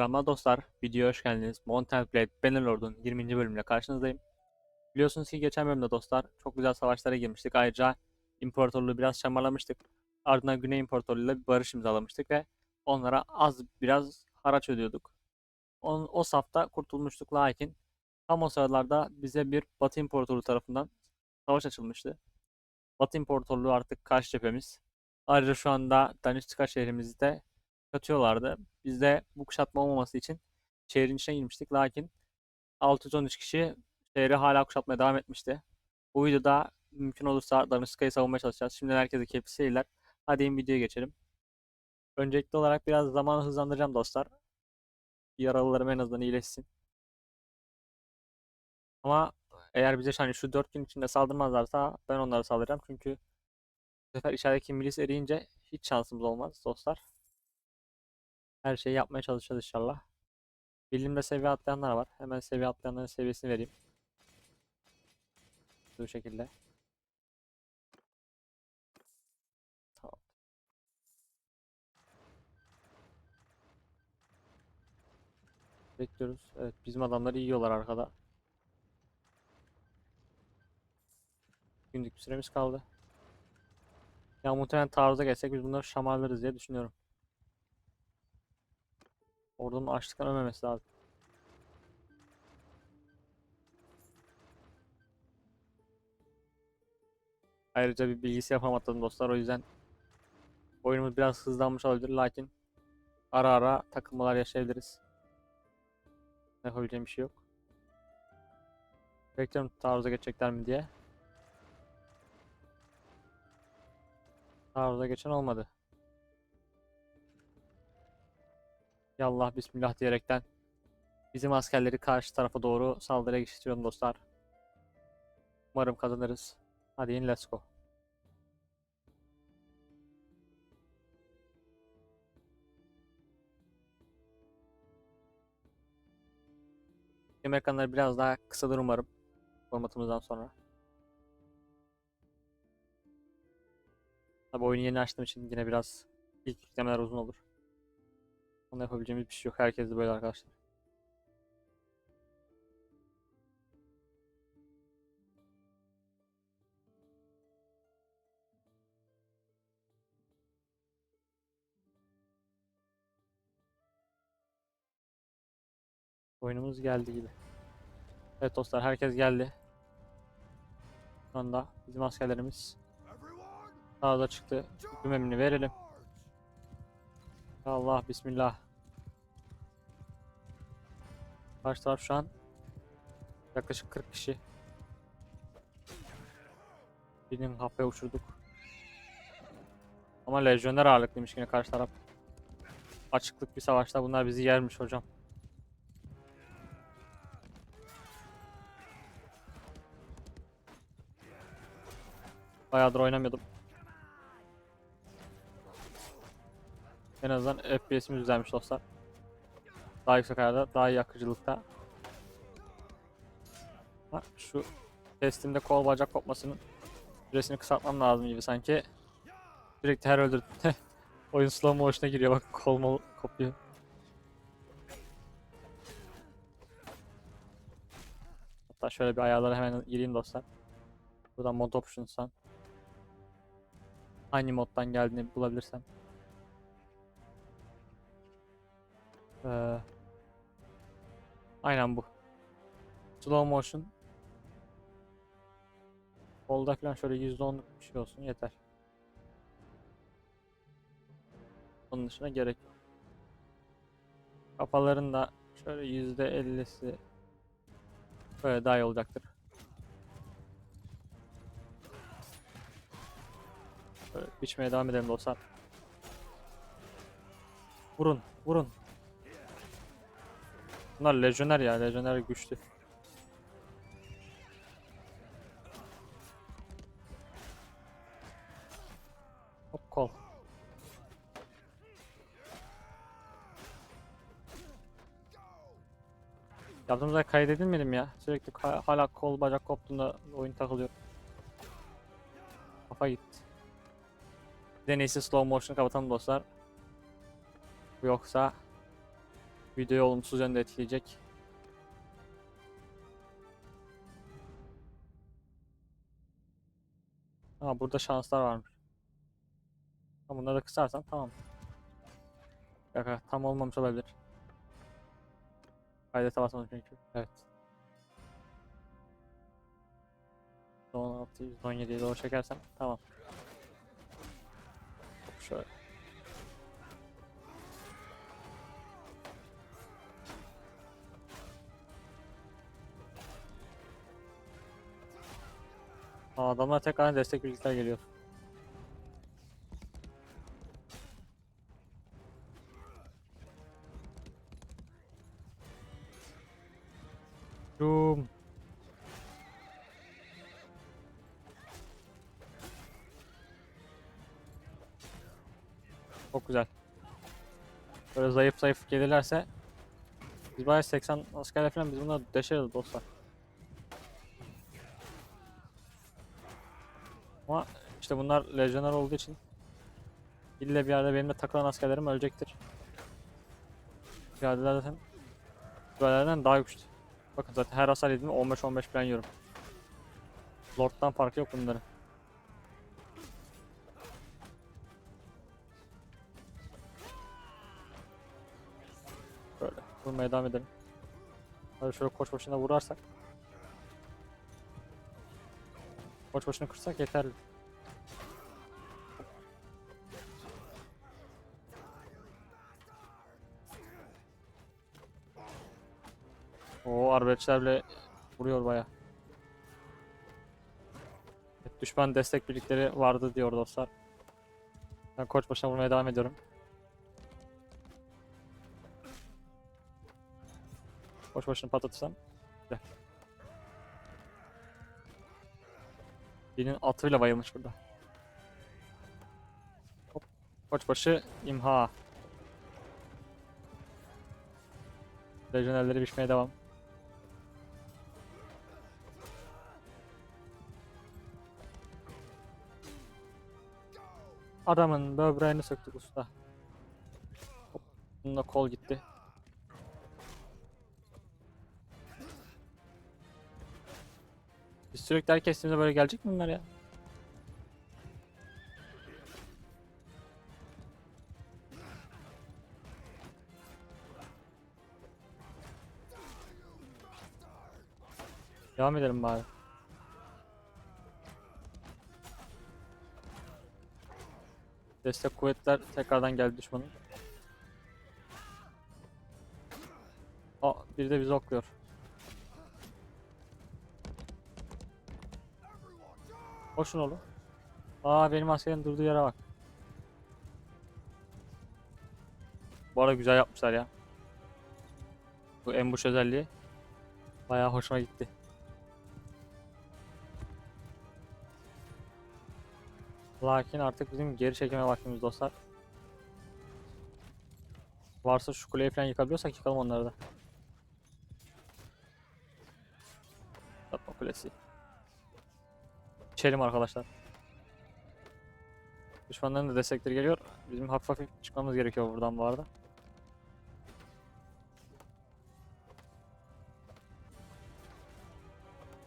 Selamlar dostlar, videoya hoş geldiniz. Mountain Blade Bannerlord'un 20. bölümüyle karşınızdayım. Biliyorsunuz ki geçen bölümde dostlar çok güzel savaşlara girmiştik. Ayrıca imparatorluğu biraz şamarlamıştık. Ardından Güney İmparatorluğu'yla bir barış imzalamıştık ve onlara az biraz haraç ödüyorduk. O, o safta kurtulmuştuk lakin tam o sıralarda bize bir Batı İmparatorluğu tarafından savaş açılmıştı. Batı İmparatorluğu artık karşı cephemiz. Ayrıca şu anda Daniştika şehrimizde katıyorlardı. Biz de bu kuşatma olmaması için şehrin içine girmiştik. Lakin 613 kişi şehri hala kuşatmaya devam etmişti. Bu videoda mümkün olursa Danışka'yı savunmaya çalışacağız. Şimdi herkese keyifli seyirler. Hadi videoya geçelim. Öncelikli olarak biraz zamanı hızlandıracağım dostlar. Yaralılarım en azından iyileşsin. Ama eğer bize hani şu 4 gün içinde saldırmazlarsa ben onlara saldıracağım. Çünkü bu sefer içerideki milis eriyince hiç şansımız olmaz dostlar. Her şeyi yapmaya çalışacağız inşallah. Bilimde seviye atlayanlar var. Hemen seviye atlayanların seviyesini vereyim. Bu şekilde. Bekliyoruz. Evet bizim adamları yiyorlar arkada. Günlük bir süremiz kaldı. Ya muhtemelen taarruza gelsek biz bunları şamarlarız diye düşünüyorum. Ordunun açlıktan ölmemesi lazım. Ayrıca bir bilgisayar formatladım dostlar o yüzden oyunumuz biraz hızlanmış olabilir lakin ara ara takılmalar yaşayabiliriz. Ne yapabileceğim bir şey yok. Bekliyorum taarruza geçecekler mi diye. Taarruza geçen olmadı. Yallah bismillah diyerekten bizim askerleri karşı tarafa doğru saldırıya geçiriyorum dostlar. Umarım kazanırız. Hadi in let's go. Game ekranları biraz daha kısadır umarım formatımızdan sonra. Tabi oyunu yeni açtığım için yine biraz ilk yüklemeler uzun olur. Onu yapabileceğimiz bir şey yok. Herkes de böyle arkadaşlar. Oyunumuz geldi gibi. Evet dostlar herkes geldi. Şu anda bizim askerlerimiz sağda çıktı. Hüküm emrini verelim. Allah bismillah. Karşı taraf şu an yaklaşık 40 kişi. Birinin kafaya uçurduk. Ama lejyoner ağırlıklıymış yine karşı taraf. Açıklık bir savaşta bunlar bizi yermiş hocam. Bayağıdır oynamıyordum. En azından FPS'imiz düzelmiş dostlar. Daha yüksek ayarda, daha iyi akıcılıkta. Ha, şu testimde kol bacak kopmasının süresini kısaltmam lazım gibi sanki. Sürekli her öldürdüğümde oyun slow motion'a giriyor bak kol mol kopuyor. Hatta şöyle bir ayarlara hemen gireyim dostlar. Buradan mod options'tan hangi moddan geldiğini bulabilirsem. Ee, aynen bu. Slow motion. Kolda falan şöyle %10'luk bir şey olsun yeter. Onun dışında gerek yok. Kafaların da şöyle %50'si böyle daha iyi olacaktır. Böyle biçmeye devam edelim dostlar. Vurun, vurun. Bunlar lejyoner ya, lejyoner güçlü. Hop kol. Yaptığımızda kaydedilmedim ya. Sürekli hala kol bacak koptuğunda oyun takılıyor. Kafa gitti. Bir de neyse slow motion'ı kapatalım dostlar. Yoksa videoyu olumsuz yönde etkileyecek. Ha burada şanslar varmış. Ha, bunları da kısarsan tamam. Yok, tam olmamış olabilir. Kaydete basmadım çünkü. Evet. 16, 117'ye doğru çekersem tamam. Şöyle. Aa, adamlar tekrar destek birlikler geliyor. Zoom. Çok güzel. Böyle zayıf zayıf gelirlerse biz bayağı 80 askerle falan biz bunları deşeriz dostlar. İşte bunlar lejyoner olduğu için ille bir yerde benimle takılan askerlerim ölecektir. Piyadeler zaten Süvarilerden daha güçlü. Bakın zaten her hasar yediğimde 15-15 falan yiyorum. Lord'dan farkı yok bunların. Böyle vurmaya devam edelim. Hadi şöyle koç başına vurarsak. Koç başına kırsak yeterli. O vuruyor baya. Evet, düşman destek birlikleri vardı diyor dostlar. Ben koç başına vurmaya devam ediyorum. Koç başını patlatırsam. Güzel. Birinin atıyla bayılmış burada. Hop. Koçbaşı imha. Lejyonerleri biçmeye devam. Adamın böbreğini söktük usta. Hop. Bununla kol gitti. Biz sürekli her böyle gelecek mi bunlar ya? Devam edelim bari. Destek kuvvetler tekrardan geldi düşmanın. Aa, biri de bizi okluyor. Koşun oğlum. Aa benim askerin durduğu yere bak. Bu arada güzel yapmışlar ya. Bu ambush özelliği. Bayağı hoşuma gitti. Lakin artık bizim geri çekime vaktimiz dostlar. Varsa şu kuleyi falan yıkabiliyorsak yıkalım onları da. Yapma kulesi. İçelim arkadaşlar. Düşmanların da destekleri geliyor. Bizim hafif hafif çıkmamız gerekiyor buradan bu arada.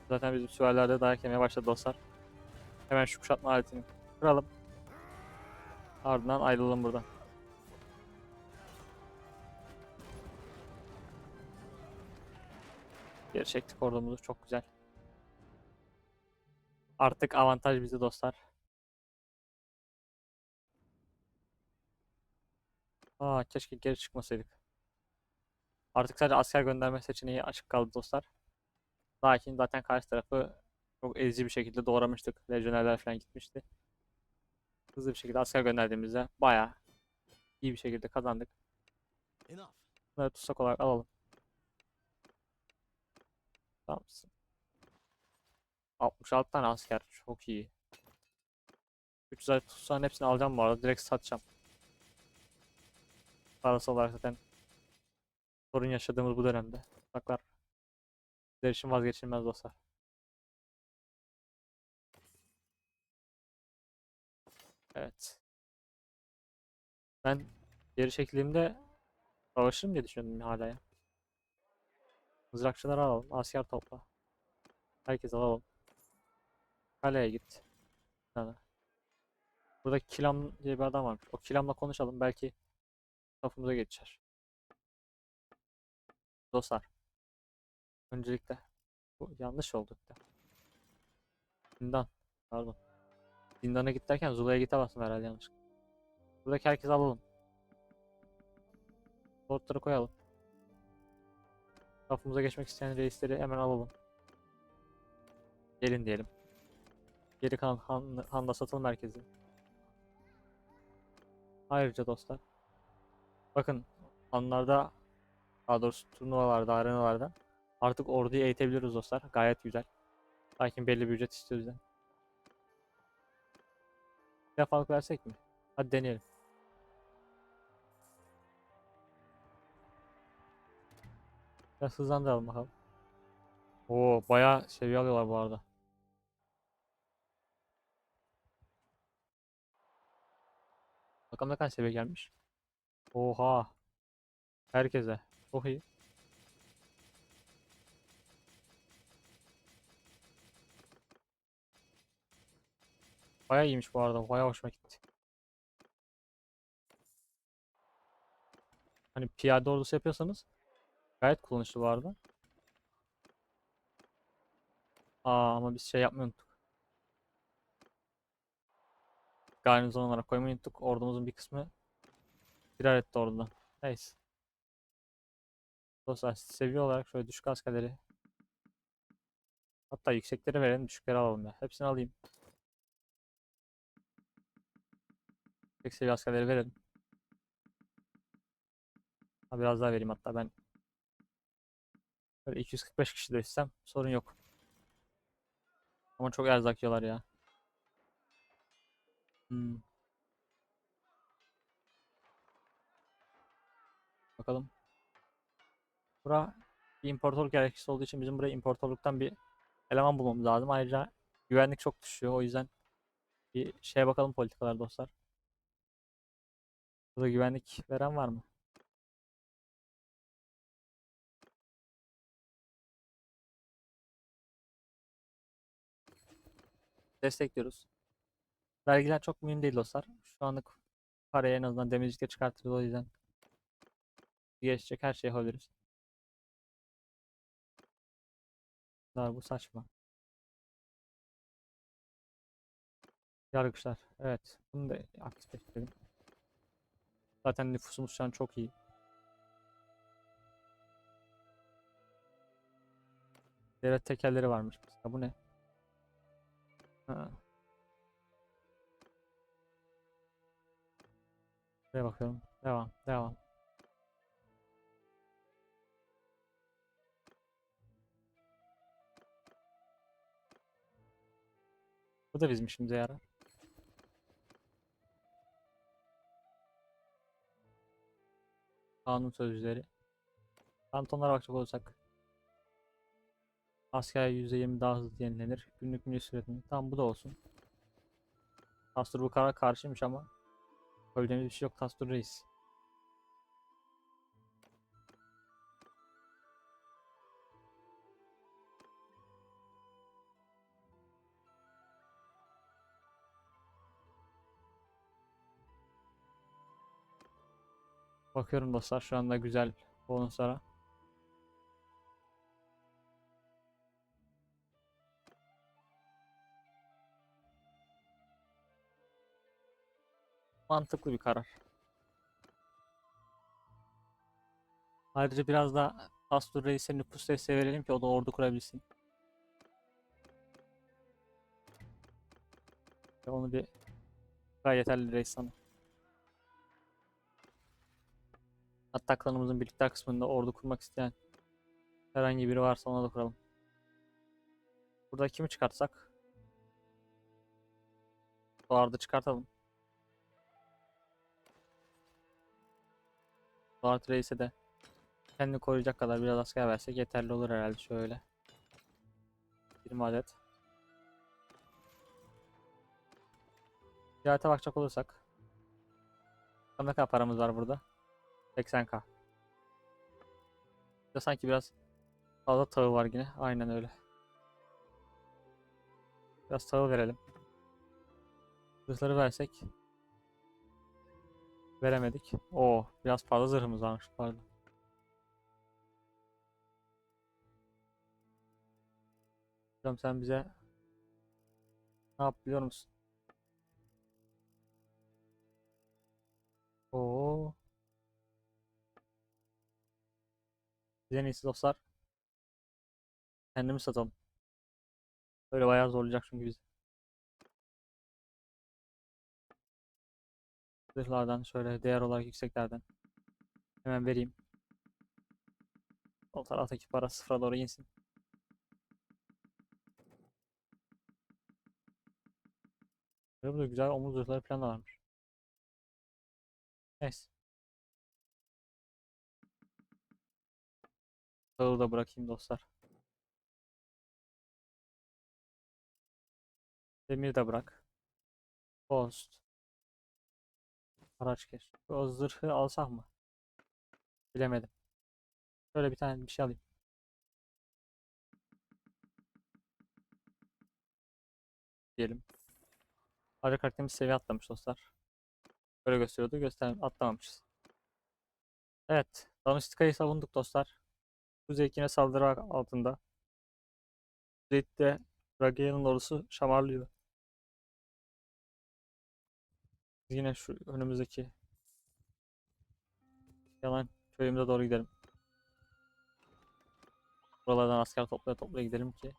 Zaten bizim süvarilerde dayak yemeye başladı dostlar. Hemen şu kuşatma aletini kıralım. Ardından ayrılalım buradan. Geri çektik ordumuzu çok güzel. Artık avantaj bizi dostlar. Aa keşke geri çıkmasaydık. Artık sadece asker gönderme seçeneği açık kaldı dostlar. Lakin zaten karşı tarafı çok ezici bir şekilde doğramıştık. Lejyonerler falan gitmişti. Hızlı bir şekilde asker gönderdiğimizde bayağı iyi bir şekilde kazandık. Bunları tutsak olarak alalım. Tamam mısın? 66 tane asker. Çok iyi. 300 tutsağın hepsini alacağım bu arada. Direkt satacağım. Parası olarak zaten sorun yaşadığımız bu dönemde. Tutsaklar bizler için vazgeçilmez dostlar. Evet. Ben geri çekildiğimde Savaşırım diye düşünüyordum hala ya. Mızrakçıları alalım. Asker topla. Herkes alalım. Kaleye git. Tane. Burada Kilam diye bir adam varmış. O Kilam'la konuşalım. Belki lafımıza geçer. Dostlar. Öncelikle bu yanlış oldu. Zindan. Pardon. Zindana git Zula'ya git bastım herhalde yanlış. Buradaki herkesi alalım. Lordları koyalım. Lafımıza geçmek isteyen reisleri hemen alalım. Gelin diyelim. Geri kalan han, handa satılım merkezi. Ayrıca dostlar. Bakın anlarda daha doğrusu turnuvalarda, arenalarda artık orduyu eğitebiliyoruz dostlar. Gayet güzel. Lakin belli bir ücret istiyor bizden. Bir defalık versek mi? Hadi deneyelim. Biraz hızlandıralım bakalım. Oo bayağı seviye alıyorlar bu arada. Bakalım ne kadar seviye gelmiş. Oha. Herkese. Çok iyi. Bayağı iyiymiş bu arada. Bayağı hoşuma gitti. Hani piyade ordusu yapıyorsanız gayet kullanışlı bu arada. Aa ama biz şey yapmayı unuttuk. Garnizon olarak koymayı unuttuk. Ordumuzun bir kısmı firar etti oradan. Neyse. Dostlar seviye olarak şöyle düşük askerleri hatta yüksekleri verelim düşükleri alalım ya. Hepsini alayım. Yüksek seviye askerleri verelim. Ha, biraz daha vereyim hatta ben böyle 245 kişi de istem sorun yok. Ama çok erzak yiyorlar ya. Hmm. Bakalım. Bura bir imparatorluk gerekçesi olduğu için bizim buraya imparatorluktan bir eleman bulmamız lazım. Ayrıca güvenlik çok düşüyor. O yüzden bir şeye bakalım politikalar dostlar. Burada güvenlik veren var mı? Destekliyoruz. Vergiler çok mühim değil dostlar. Şu anlık parayı en azından demircilikte çıkartırız o yüzden. Geçecek her şeyi yapabiliriz. Daha bu saçma. Yargıçlar. Evet. Bunu da aktif edelim. Zaten nüfusumuz şu an çok iyi. Devlet tekerleri varmış mesela. Bu ne? Ha. Buraya bakıyorum. Devam. Devam. Bu da bizim işimize. Kanun sözcüleri. Kantonlara bakacak olursak. Asker %20 daha hızlı yenilenir. Günlük milli süretini. Tamam bu da olsun. Tastur bu karar karşıymış ama söyleyeceğimiz bir şey yok Tastur Reis. Bakıyorum dostlar şu anda güzel bonuslara. Mantıklı bir karar. Ayrıca biraz da Astur Reis'e nüfus desteği verelim ki o da ordu kurabilsin. Onu bir gayet yeterli reis sana. Hatta klanımızın birlikte kısmında ordu kurmak isteyen herhangi biri varsa ona da kuralım. Burada kimi çıkartsak? Doğarda çıkartalım. Doğart Reis'e de kendini koruyacak kadar biraz asker versek yeterli olur herhalde şöyle. 20 adet. Ticarete bakacak olursak. Ne kadar paramız var burada? 80k. Ya sanki biraz fazla tağı var yine. Aynen öyle. Biraz tağı verelim. Zırhları versek. Veremedik. Oo, biraz fazla zırhımız varmış pardon. Hocam sen bize ne yap biliyor musun? Biz en dostlar. Kendimiz satalım. Böyle bayağı zorlayacak çünkü bizi. Zırhlardan şöyle değer olarak yükseklerden. Hemen vereyim. O taraftaki para sıfıra doğru insin. Burada güzel omuz zırhları falan da varmış. Neyse. Dağı da bırakayım dostlar. Demir de bırak. Post. Araç geç. O zırhı alsak mı? Bilemedim. Şöyle bir tane bir şey alayım. Diyelim. Ayrıca karakterimiz seviye atlamış dostlar. Böyle gösteriyordu. Göster atlamamışız. Evet. Danıştika'yı savunduk dostlar. Kuzey yine saldırı altında. Kuzey'de Ragea'nın ordusu şamarlıyor. Yine şu önümüzdeki yalan köyümüze doğru gidelim. Buralardan asker toplaya toplaya gidelim ki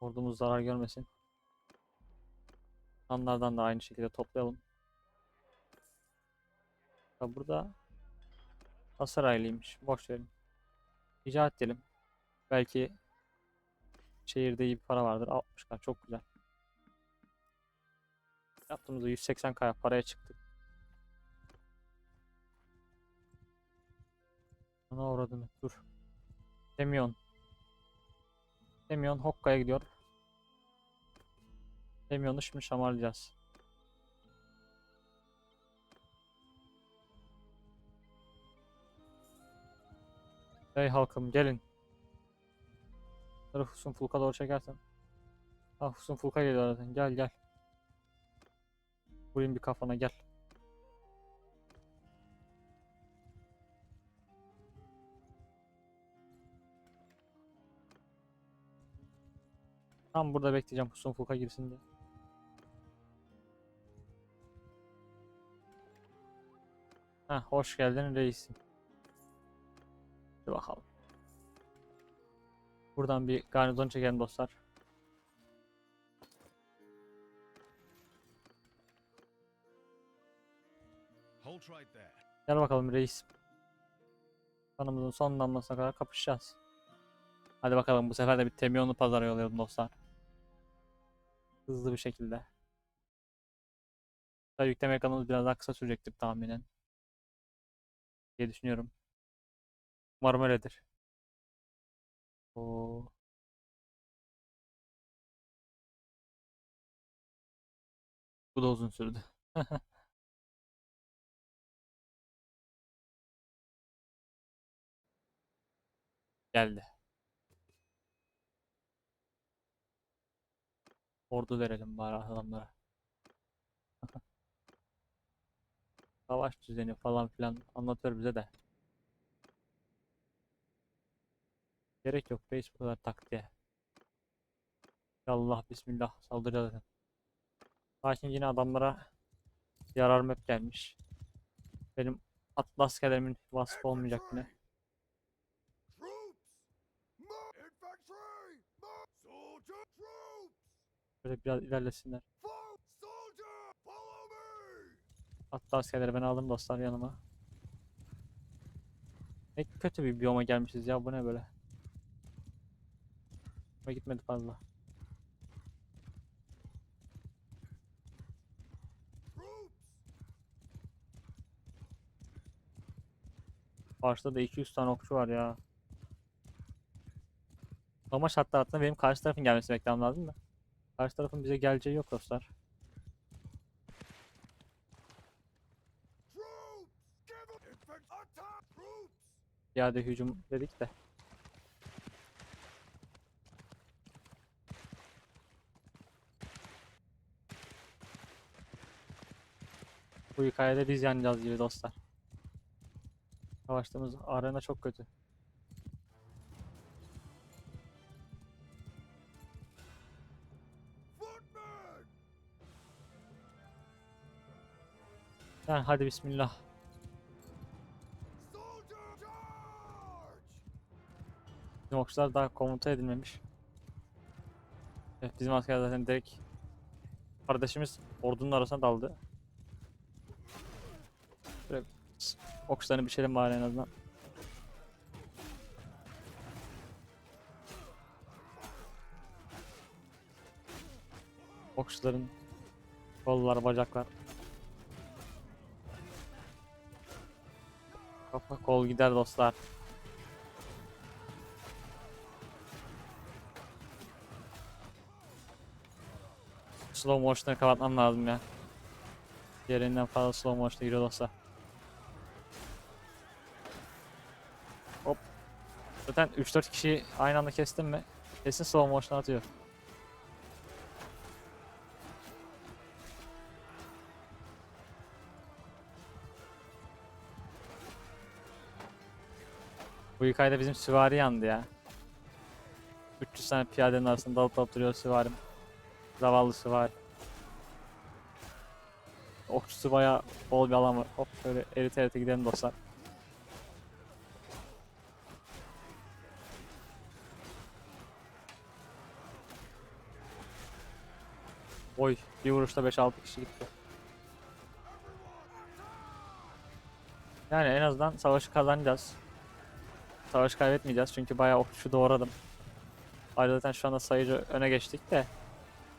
ordumuz zarar görmesin. Onlardan da aynı şekilde toplayalım. Ya burada Asaraylıymış. Boş verin. İcat edelim. Belki şehirde iyi bir para vardır. 60k çok güzel. Yaptığımızda 180k paraya çıktık. Ana uğradığını dur. Semyon. Semyon Hokka'ya gidiyor. Semyon'u şimdi şamarlayacağız. Hey halkım gelin. Bunları Fusun Fulk'a doğru çekersen. Ah Fusun Fulk'a geliyor zaten. Gel gel. Vurayım bir kafana gel. Tam burada bekleyeceğim Fusun Fulk'a girsin diye. Heh, hoş geldin reisim. Hadi bakalım. Buradan bir garnizon çekelim dostlar. Gel bakalım reis. Kanımızın son damlasına kadar kapışacağız. Hadi bakalım bu sefer de bir Temyonlu pazara yollayalım dostlar. Hızlı bir şekilde. Tabii yükleme ekranımız biraz daha kısa sürecektir tahminen. diye düşünüyorum. Umarım öyledir. Oo. Bu da uzun sürdü. Geldi. Ordu verelim bari adamlara. Savaş düzeni falan filan anlatıyor bize de. Gerek yok reis bu kadar taktiğe. Allah bismillah saldıracağız zaten. Lakin yine adamlara yarar map gelmiş. Benim atlı askerlerimin vasfı olmayacak yine. Böyle biraz ilerlesinler. Atlı askerleri ben aldım dostlar yanıma. Ne kötü bir biyoma gelmişiz ya bu ne böyle. Ama gitmedi fazla. Karşıda da 200 tane okçu var ya. Normal şartlar altında benim karşı tarafın gelmesi beklemem lazım da. Karşı tarafın bize geleceği yok dostlar. Troops! piyade hücum dedik de. Bu hikayede biz yeneceğiz gibi dostlar. Savaştığımız arena çok kötü. Yani hadi bismillah. Bizim okçular daha komuta edilmemiş. Evet, bizim asker zaten direkt kardeşimiz ordunun arasına daldı. Okçularını biçelim bari en azından. Okçuların kollar, bacaklar. Kafa kol gider dostlar. Slow motion'ı kapatmam lazım ya. Yerinden fazla slow motion'da giriyor dostlar. Zaten 3-4 kişiyi aynı anda kestim mi? Kesin slow motion atıyor. Bu hikayede bizim süvari yandı ya. 300 tane piyadenin arasında dalıp dalıp duruyor süvarim. Zavallı süvari. Okçusu bayağı bol bir alan var. Hop şöyle erite erite gidelim dostlar. Oy bir vuruşta 5-6 kişi gitti. Yani en azından savaşı kazanacağız. Savaşı kaybetmeyeceğiz çünkü bayağı okçu doğradım. Ayrıca zaten şu anda sayıcı öne geçtik de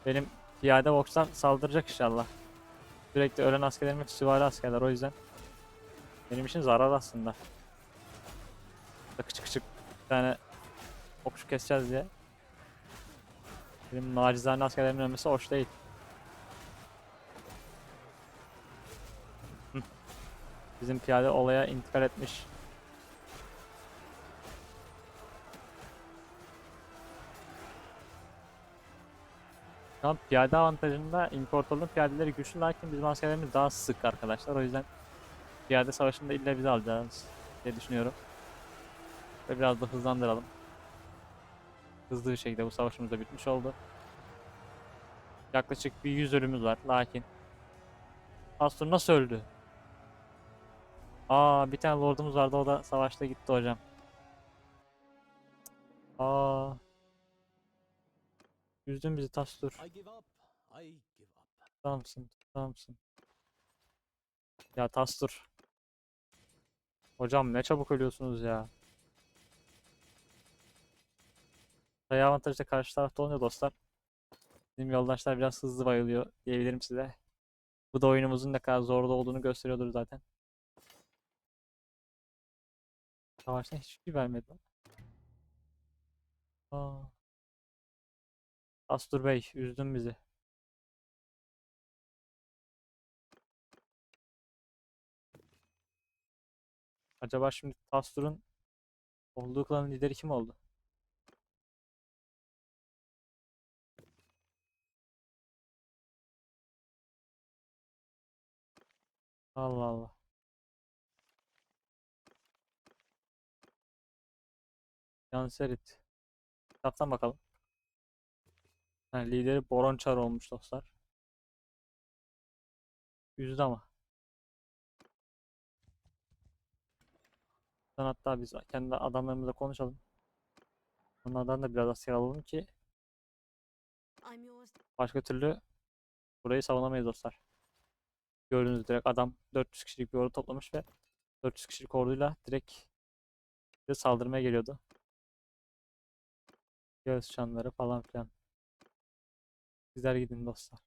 benim piyade okçular saldıracak inşallah. Sürekli ölen askerlerim hep süvari askerler o yüzden benim için zarar aslında. Küçük küçük bir tane okçu keseceğiz diye. Benim nacizane askerlerimin ölmesi hoş değil. Bizim piyade olaya intikal etmiş. Şu an piyade avantajında imparatorluğun piyadeleri güçlü lakin bizim askerlerimiz daha sık arkadaşlar. O yüzden piyade savaşında illa bizi alacağız diye düşünüyorum. Ve biraz da hızlandıralım. Hızlı bir şekilde bu savaşımız da bitmiş oldu. Yaklaşık bir 100 ölümümüz var lakin Astur nasıl öldü? Aa bir tane lordumuz vardı o da savaşta gitti hocam. Aa. Üzdün bizi give up. Tamamsın, tamamsın. Ya Tastur. Hocam ne çabuk ölüyorsunuz ya. Sayı avantajı da karşı tarafta oluyor dostlar. Bizim yoldaşlar biraz hızlı bayılıyor diyebilirim size. Bu da oyunumuzun ne kadar zorda olduğunu gösteriyordur zaten. Savaştan hiçbir şey vermedi lan. Aa. Astur Bey, üzdün bizi. Acaba şimdi Tastur'un olduğu klanın lideri kim oldu? Allah Allah. Yanserit. Kitaptan bakalım. Ha, lideri Boronçar olmuş dostlar. Üzdü ama. Sen hatta biz kendi adamlarımızla konuşalım. Onlardan da biraz asker alalım ki başka türlü burayı savunamayız dostlar. Gördüğünüz direkt adam 400 kişilik bir ordu toplamış ve 400 kişilik orduyla direkt saldırmaya geliyordu. Göğüs çanları falan filan. Sizler gidin dostlar.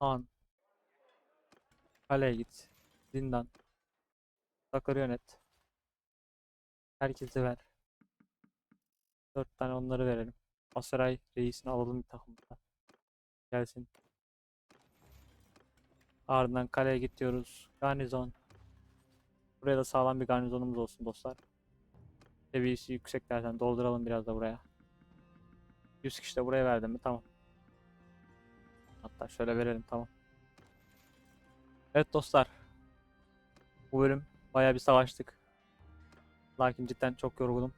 Han. Kaleye git. Zindan. Takırı yönet. Herkese ver. Dört tane onları verelim. Asaray reisini alalım bir takımda. Gelsin. Ardından kaleye git diyoruz. Garnizon. Buraya da sağlam bir garnizonumuz olsun dostlar. Seviyesi yükseklerden dolduralım biraz da buraya. 100 kişi de buraya verdim mi? Tamam. Hatta şöyle verelim tamam. Evet dostlar. Bu bölüm bayağı bir savaştık. Lakin cidden çok yorgunum.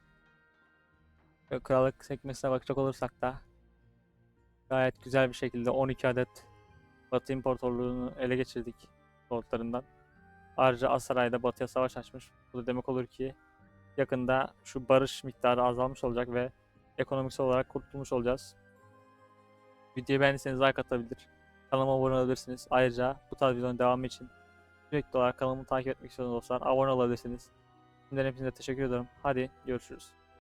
Ve krallık sekmesine bakacak olursak da gayet güzel bir şekilde 12 adet Batı İmparatorluğu'nu ele geçirdik lordlarından. Ayrıca Asaray'da Batı'ya savaş açmış. Bu da demek olur ki yakında şu barış miktarı azalmış olacak ve ekonomiksel olarak kurtulmuş olacağız. Videoyu beğendiyseniz like atabilir. Kanalıma abone olabilirsiniz. Ayrıca bu tarz videonun devamı için sürekli olarak kanalımı takip etmek istiyorsanız dostlar abone olabilirsiniz. Şimdiden hepinize teşekkür ederim. Hadi görüşürüz.